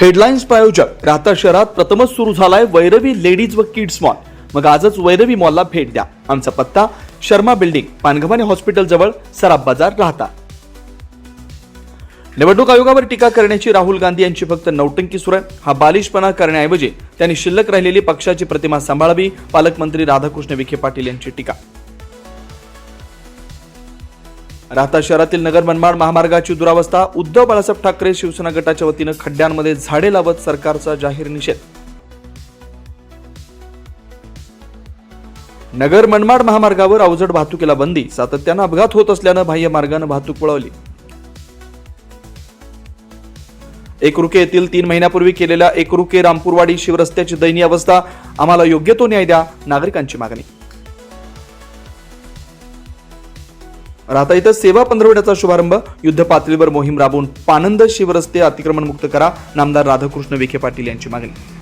Headlines प्रायोजक राहता शहरात प्रथमच सुरू झालाय वैरवी लेडीज व किड्स मॉल. मग आजच वैरवी मॉलला भेट द्या. आमचा पत्ता शर्मा बिल्डिंग पानगव्हाणे हॉस्पिटल जवळ सराफ बाजार राहता. निवडणूक आयोगावर टीका करण्याची राहुल गांधी यांची फक्त नौटंकी सुरू आहे हा बालिशपणा करण्याऐवजी त्यांनी शिल्लक राहिलेली पक्षाची प्रतिमा सांभाळावी पालकमंत्री राधाकृष्ण विखे पाटील यांची टीका. राहता शहरातील नगर मनमाड महामार्गाची दुरावस्था उद्धव बाळासाहेब ठाकरे शिवसेना गटाच्या वतीनं खड्ड्यांमध्ये झाडे लावत सरकारचा जाहीर निषेध. नगर मनमाड महामार्गावर अवजड वाहतुकीला बंदी सातत्यानं अपघात होत असल्यानं बाह्य मार्गानं वाहतूक वळवली. एकरुके येथील तीन महिन्यापूर्वी केलेल्या एकरुके रामपूरवाडी शिवरस्त्याची दयनीय अवस्था आम्हाला योग्य तो न्याय द्या नागरिकांची मागणी. राहता इथं सेवा पंधरवड्याचा शुभारंभ. युद्ध पातळीवर मोहीम राबवून पानंद शिवरस्ते अतिक्रमण मुक्त करा. नामदार राधाकृष्ण विखे पाटील यांची मागणी.